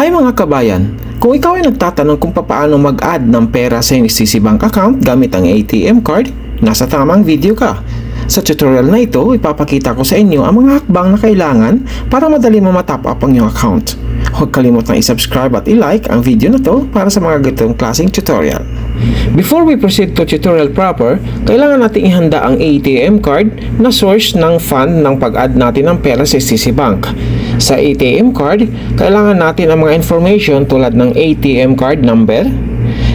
Hi mga kabayan! Kung ikaw ay nagtatanong kung paano mag-add ng pera sa iyong Bank account gamit ang ATM card, nasa tamang video ka. Sa tutorial na ito, ipapakita ko sa inyo ang mga hakbang na kailangan para madali mo matap up ang iyong account. Huwag kalimutang i-subscribe at i-like ang video na to para sa mga ganitong klaseng tutorial. Before we proceed to tutorial proper, kailangan nating ihanda ang ATM card na source ng fund ng pag-add natin ng pera sa SCC Bank. Sa ATM card, kailangan natin ang mga information tulad ng ATM card number,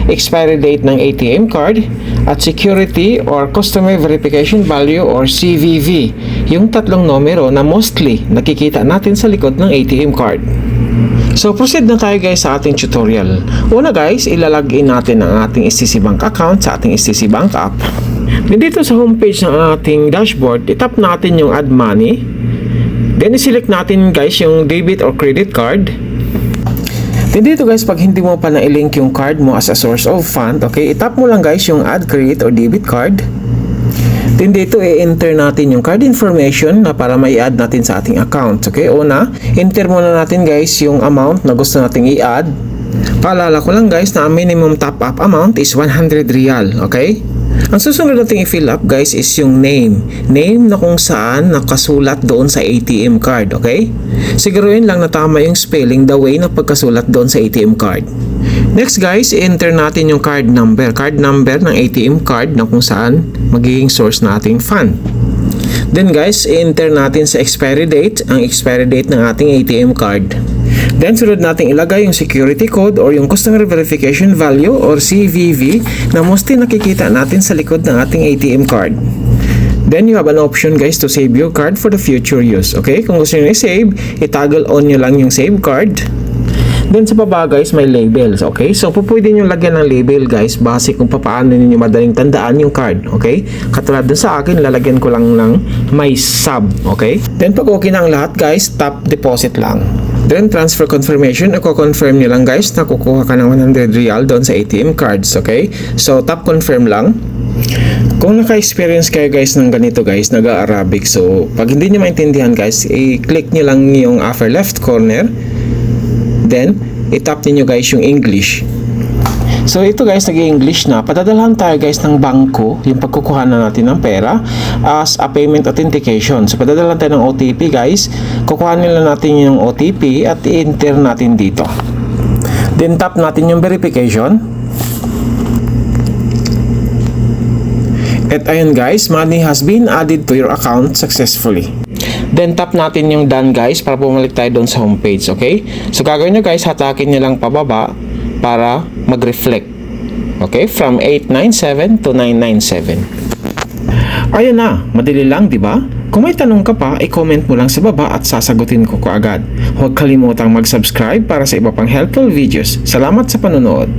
expiry date ng ATM card, at security or customer verification value or CVV, yung tatlong numero na mostly nakikita natin sa likod ng ATM card. So proceed na tayo guys sa ating tutorial. Una guys, ilalagin natin ang ating STC Bank account sa ating STC Bank app. Dito sa homepage ng ating dashboard, itap natin yung add money. Then i-select natin guys yung debit or credit card. Then dito guys, pag hindi mo pa na-link yung card mo as a source of fund, okay, itap mo lang guys yung add credit or debit card. Then dito i-enter natin yung card information na para mai-add natin sa ating account. Okay, una, enter muna natin guys yung amount na gusto nating i-add. Paalala ko lang guys na minimum top up amount is 100 real. Okay? Ang susunod nating i-fill up guys is yung name. Name na kung saan nakasulat doon sa ATM card, okay? Siguruhin lang na tama yung spelling the way na pagkasulat doon sa ATM card. Next guys, enter natin yung card number. Card number ng ATM card na kung saan magiging source nating fund. Then guys, enter natin sa expiry date ang expiry date ng ating ATM card. Then sunod natin ilagay yung security code or yung customer verification value or CVV na mostly nakikita natin sa likod ng ating ATM card. Then you have an option guys to save your card for the future use. Okay? Kung gusto niyo i-save, i-toggle on nyo lang yung save card. Then sa baba guys, may labels, okay? So, pwede nyo lagyan ng label guys base kung paano ninyo madaling tandaan yung card, okay? Katulad sa akin, lalagyan ko lang ng may sub, okay? Then pag okay na ang lahat guys, tap deposit lang. Then transfer confirmation, i-confirm nyo lang guys na kukuha ka ng 100 real doon sa ATM cards, okay? So, tap confirm lang. Kung naka-experience kayo guys ng ganito guys, nag-Arabic, so pag hindi nyo maintindihan guys, i-click nyo lang yung upper left corner, then itap niyo guys yung English. So ito guys, nag-English na. Padadalhan tayo guys ng bangko, yung pagkukuha na natin ng pera as a payment authentication. So padadalhan tayo ng OTP guys. Kukuha nila natin yung OTP at i-enter natin dito. Then tap natin yung verification. At ayun guys, money has been added to your account successfully. Then tap natin yung done guys para bumalik tayo doon sa homepage, okay? So gagawin nyo guys, hatakin nyo lang pababa para mag-reflect. Okay? From 897 to 997. Ayun na, madali lang, di ba? Kung may tanong ka pa, i-comment mo lang sa baba at sasagutin ko kaagad. Huwag kalimutang mag-subscribe para sa iba pang helpful videos. Salamat sa panonood.